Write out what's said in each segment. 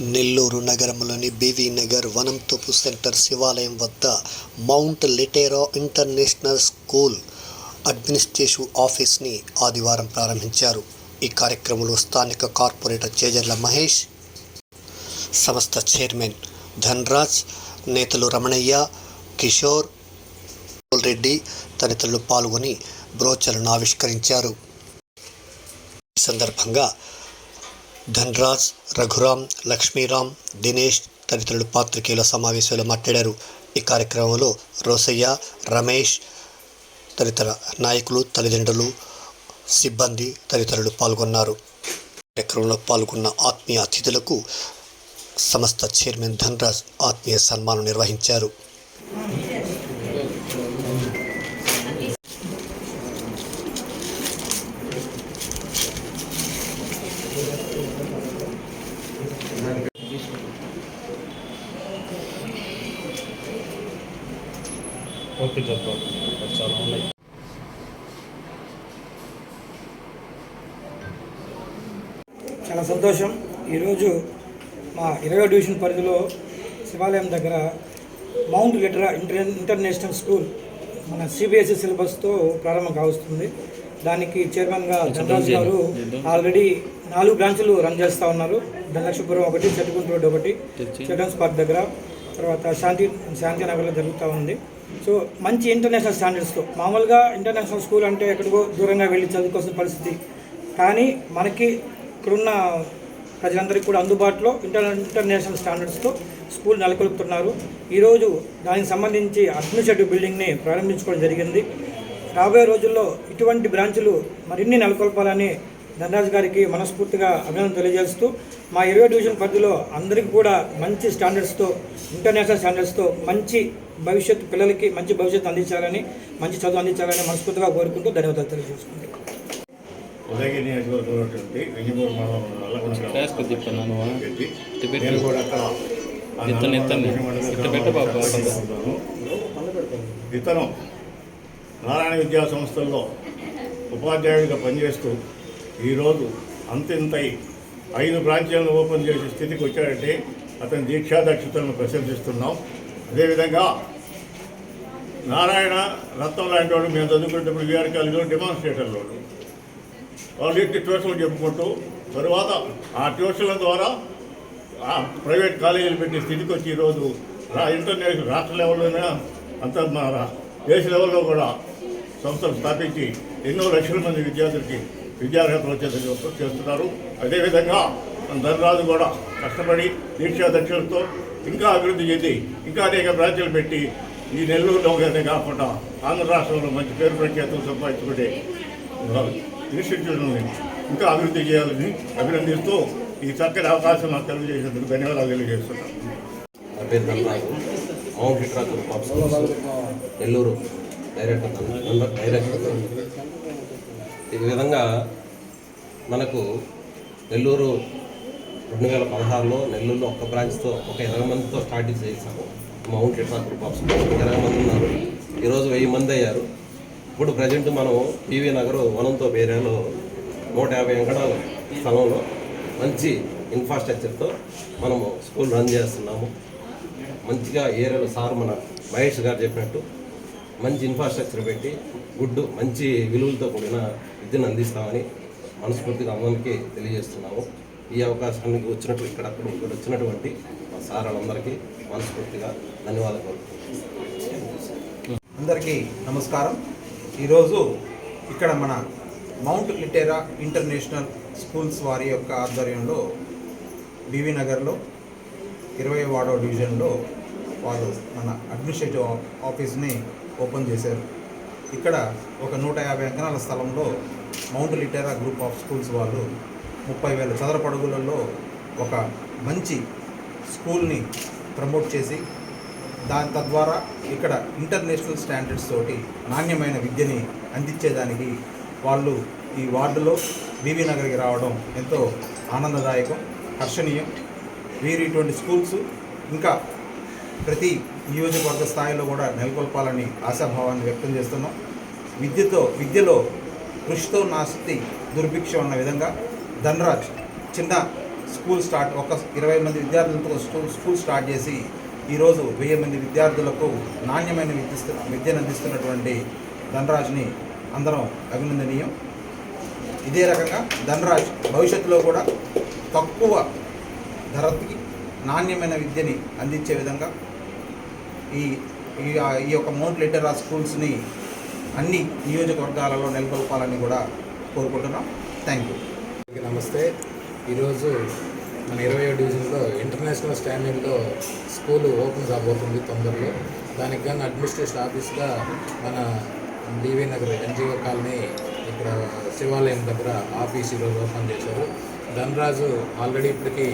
నెల్లూరు నగరంలోని BV Nagar వనంతోపు center శివాలయం వద్ద Mount Litera International School administrative ఆఫీస్ని ఆదివారం ప్రారంభించారు. ఈ కార్యక్రమంలో స్థానిక కార్పొరేటర్ చేజర్ల మహేష్ సంస్థ చైర్మన్ ధన్రాజ్ నేతలు రమణయ్య కిషోర్ రెడ్డి తదితరులు పాల్గొని బ్రోచర్లను ఆవిష్కరించారు. ఈ సందర్భంగా ధన్రాజ్ రఘురాం లక్ష్మీరామ్ దినేష్ తదితరులు పాత్రికేయుల సమావేశంలో మాట్లాడారు. ఈ కార్యక్రమంలో రోసయ్య రమేష్ తదితర నాయకులు తల్లిదండ్రులు సిబ్బంది తదితరులు పాల్గొన్నారు. కార్యక్రమంలో పాల్గొన్న ఆత్మీయ అతిథులకు సంస్థ చైర్మన్ ధన్రాజ్ ఆత్మీయ సన్మానం నిర్వహించారు. ఓకే చెప్పాలి చాలా ఉన్నాయి. చాలా సంతోషం. ఈరోజు మా ఇరవై డివిజన్ పరిధిలో శివాలయం దగ్గర Mount Litera inter international school మన సిబిఎస్ఈ సిలబస్తో ప్రారంభం కావస్తుంది. దానికి చైర్మన్గా ధనరాజు గారు ఆల్రెడీ నాలుగు బ్రాంచులు రన్ చేస్తూ ఉన్నారు. ధనలక్ష్మీపురం ఒకటి చెట్టుకుంట రోడ్ ఒకటి చిల్డ్రన్స్ పార్క్ దగ్గర. తర్వాత శాంతి శాంతి నగర్లో జరుగుతూ ఉంది. సో మంచి ఇంటర్నేషనల్ స్టాండర్డ్స్తో. మామూలుగా ఇంటర్నేషనల్ స్కూల్ అంటే ఎక్కడికో దూరంగా వెళ్ళి చదువుకోవాల్సిన పరిస్థితి. కానీ మనకి ఇక్కడున్న ప్రజలందరికీ కూడా అందుబాటులో ఇంటర్ ఇంటర్నేషనల్ స్టాండర్డ్స్తో స్కూల్ నెలకొల్పుతున్నారు. ఈరోజు దానికి సంబంధించి అడ్మినిస్ట్రేటివ్ బిల్డింగ్ని ప్రారంభించుకోవడం జరిగింది. రాబోయే రోజుల్లో ఇటువంటి బ్రాంచులు మరిన్ని నెలకొల్పాలని ధనరాజ్ గారికి మనస్ఫూర్తిగా అభినందన తెలియజేస్తూ మా ఇరవై డివిజన్ పరిధిలో అందరికీ కూడా మంచి స్టాండర్డ్స్తో ఇంటర్నేషనల్ స్టాండర్డ్స్తో మంచి భవిష్యత్తు పిల్లలకి మంచి భవిష్యత్తు అందించాలని మంచి చదువు అందించాలని మనస్ఫూర్తిగా కోరుకుంటూ ధన్యవాదాలు తెలియజేసుకుంటాం ఉదయగిరి నియోజకవర్గంలో ఉన్నటువంటి వెంగిమూరు మండలం నల్లగొండ గ్రామం క్లాస్ కొద్ది చెప్పన్నాను పెట్టి ఇటు పెట్టు. నేను కూడా అక్కడ. ఇతను నారాయణ విద్యా సంస్థల్లో ఉపాధ్యాయుడిగా పనిచేస్తూ ఈరోజు అంతింతై ఐదు బ్రాంచీలను ఓపెన్ చేసే స్థితికి వచ్చాడంటే అతని దీక్షాదక్షతలను ప్రశంసిస్తున్నాం. అదేవిధంగా నారాయణ రత్నం లాంటి వాళ్ళు మేము చదువుకునేటప్పుడు వీఆర్ కాలేజీలో డెమాన్స్ట్రేటర్లు వాళ్ళు ఎట్టి ఇంటి ట్యూషన్లు చెప్పుకుంటూ తరువాత ఆ ట్యూషన్ల ద్వారా ఆ ప్రైవేట్ కాలేజీలు పెట్టే స్థితికి వచ్చి ఈరోజు ఇంటర్నేషనల్ రాష్ట్ర లెవెల్లోనే అంత దేశ లెవెల్లో కూడా సంస్థలు స్థాపించి ఎన్నో లక్షల మంది విద్యార్థులకి విద్యార్హతలు వచ్చేందుకు చేస్తున్నారు. అదేవిధంగా ధనరాజు కూడా కష్టపడి దీక్షాదక్షులతో ఇంకా అభివృద్ధి చెంది ఇంకా అనేక బ్రాంచ్లు పెట్టి ఈ నెల్లూరులోనే కాకుండా ఆంధ్ర రాష్ట్రంలో మంచి పేరు ప్రఖ్యాతులు సంపాదించుకుంటే ఇన్స్టిట్యూట్ని ఇంకా అభివృద్ధి చేయాలని అభినందిస్తూ ఈ చక్కని అవకాశం నాకు తెలియజేసేందుకు ధన్యవాదాలు తెలియజేస్తున్నాను నెల్లూరు డైరెక్టర్ డైరెక్టర్ ఈ విధంగా మనకు నెల్లూరు రెండు వేల పదహారులో నెల్లూరులో ఒక్క బ్రాంచ్తో ఒక ఇరవై మందితో స్టార్ట్ చేసాము మౌంట్ లిట్రా గ్రూప్ ఆఫ్ ఇరవై మంది ఉన్నారు. ఈరోజు వెయ్యి మంది అయ్యారు. ఇప్పుడు ప్రజెంట్ మనం పీవీ నగర్ వనంతో ఏరియాలో నూట యాభై ఎకరాల స్థలంలో మంచి ఇన్ఫ్రాస్ట్రక్చర్తో మనము స్కూల్ రన్ చేస్తున్నాము. మంచిగా ఏరియాలో సార్ మన మహేష్ గారు చెప్పినట్టు మంచి ఇన్ఫ్రాస్ట్రక్చర్ పెట్టి గుడ్ మంచి విలువలతో కూడిన విద్యను అందిస్తామని మనస్ఫూర్తిగా అందరికీ తెలియజేస్తున్నాము. ఈ అవకాశానికి వచ్చినట్టు ఇక్కడ అక్కడ ఇక్కడ వచ్చినటువంటి మా సార్ వాళ్ళందరికీ మనస్ఫూర్తిగా ధన్యవాదాలు అందరికీ నమస్కారం. ఈరోజు ఇక్కడ మన మౌంట్ లిటేరా ఇంటర్నేషనల్ స్కూల్స్ వారి యొక్క ఆధ్వర్యంలో బీవీ నగర్లో ఇరవై వాడో డివిజన్లో వారు మన అడ్మినిస్ట్రేటివ్ ఆఫీస్ని ఓపెన్ చేశారు. ఇక్కడ ఒక నూట యాభై ఎకరాల స్థలంలో Mount Litera group of schools వాళ్ళు ముప్పై వేల చదరపడుగులలో ఒక మంచి స్కూల్ని ప్రమోట్ చేసి దాని తద్వారా ఇక్కడ ఇంటర్నేషనల్ స్టాండర్డ్స్ తోటి నాణ్యమైన విద్యని అందించేదానికి వాళ్ళు ఈ వార్డులో బీబీ నగర్కి రావడం ఎంతో ఆనందదాయకం హర్షణీయం. వీరు ఇటువంటి స్కూల్స్ ఇంకా ప్రతి నియోజకవర్గ స్థాయిలో కూడా నెలకొల్పాలని ఆశాభావాన్ని వ్యక్తం చేస్తున్నాం. విద్యతో విద్యలో కృషితో నాస్తి దుర్భిక్ష ఉన్న విధంగా ధనరాజ్ చిన్న స్కూల్ స్టార్ట్ ఒక ఇరవై మంది విద్యార్థులతో స్కూల్ స్కూల్ స్టార్ట్ చేసి ఈరోజు వెయ్యి మంది విద్యార్థులకు నాణ్యమైన విద్య విద్యను అందిస్తున్నటువంటి ధనరాజ్ని అందరం అభినందనీయం. ఇదే రకంగా ధనరాజ్ భవిష్యత్తులో కూడా తక్కువ ధరకి నాణ్యమైన విద్యని అందించే విధంగా ఈ ఈ ఈ యొక్క మౌంట్ ఆ స్కూల్స్ని అన్ని నియోజకవర్గాలలో నెలకొల్పాలని కూడా కోరుకుంటున్నాం. Thank you. నమస్తే. ఈరోజు మన ఇరవై డివిజన్లో ఇంటర్నేషనల్ స్టాండర్డ్లో స్కూల్ ఓపెన్ కాబోతుంది తొందరలో. దానికి గాను అడ్మినిస్ట్రేషన్ ఆఫీస్గా మన డివి నగర్ ఎన్జిఓ కాలనీ ఇక్కడ శివాలయం దగ్గర ఆఫీస్ ఈరోజు ఓపెన్ చేశారు. ధనరాజు ఆల్రెడీ ఇప్పటికీ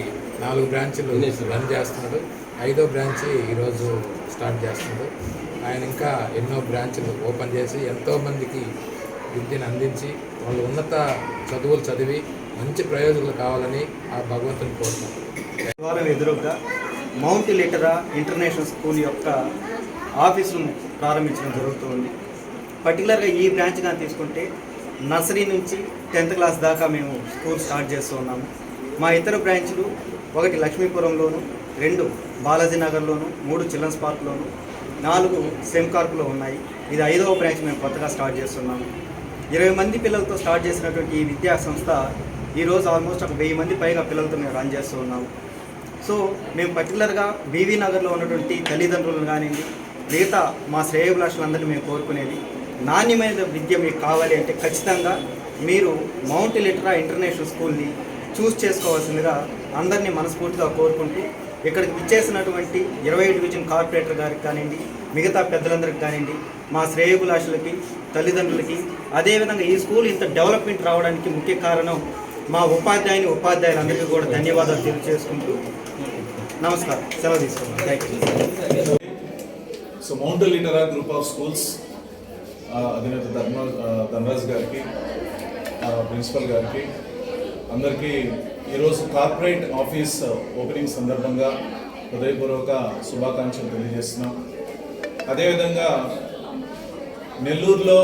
నాలుగు బ్రాంచ్లు రన్ చేస్తున్నాడు. ఐదో బ్రాంచ్ ఈరోజు స్టార్ట్ చేస్తున్నాడు. ఆయన ఇంకా ఎన్నో బ్రాంచ్లు ఓపెన్ చేసి ఎంతోమందికి విద్యను అందించి వాళ్ళు ఉన్నత చదువులు చదివి మంచి ప్రయోజకులు కావాలని ఆ భగవంతుని కోరుతున్నాను శివాలయం ఎదురుగా మౌంట్ లిటరా ఇంటర్నేషనల్ స్కూల్ యొక్క ఆఫీసును ప్రారంభించడం జరుగుతుంది. పర్టికులర్గా ఈ బ్రాంచ్ కానీ తీసుకుంటే నర్సరీ నుంచి టెన్త్ క్లాస్ దాకా మేము స్కూల్ స్టార్ట్ చేస్తూ ఉన్నాము. మా ఇతర బ్రాంచ్లు ఒకటి లక్ష్మీపురంలోను రెండు బాలాజీ నగర్లోను మూడు చిల్డ్రన్స్ పార్క్లోను నాలుగు సెమ్కార్క్లో ఉన్నాయి. ఇది ఐదవ బ్రాంచ్ మేము కొత్తగా స్టార్ట్ చేస్తున్నాము. ఇరవై మంది పిల్లలతో స్టార్ట్ చేసినటువంటి ఈ విద్యా సంస్థ ఈరోజు ఆల్మోస్ట్ ఒక వెయ్యి మంది పైగా పిల్లలతో మేము రన్ చేస్తూ ఉన్నాము. సో మేము పర్టికులర్గా బీవీ నగర్లో ఉన్నటువంటి తల్లిదండ్రులను కానివ్వండి మిగతా మా శ్రేయభిలాషులందరినీ మేము కోరుకునేది నాణ్యమైన విద్య మీకు కావాలి అంటే ఖచ్చితంగా మీరు మౌంట్ లిటరా ఇంటర్నేషనల్ స్కూల్ని చూస్ చేసుకోవాల్సిందిగా అందరినీ మనస్ఫూర్తిగా కోరుకుంటూ ఇక్కడికి విచ్చేసినటువంటి ఇరవై డివిజన్ కార్పొరేటర్ గారికి కానివ్వండి మిగతా పెద్దలందరికి కానివ్వండి మా శ్రేయకులాషులకి తల్లిదండ్రులకి అదేవిధంగా ఈ స్కూల్ ఇంత డెవలప్మెంట్ రావడానికి ముఖ్య కారణం మా ఉపాధ్యాయుని ఉపాధ్యాయులందరికీ కూడా ధన్యవాదాలు తెలియజేసుకుంటూ నమస్కారం. సెలవు తీసుకున్నాను thank you so Mount Litera group of schools అధినేత ధర్మ ధనరాజ్ గారికి ప్రిన్సిపల్ గారికి అందరికీ ఈరోజు కార్పొరేట్ ఆఫీస్ uh, ఓపెనింగ్ సందర్భంగా హృదయపూర్వక శుభాకాంక్షలు తెలియజేస్తున్నాం. అదేవిధంగా నెల్లూరులో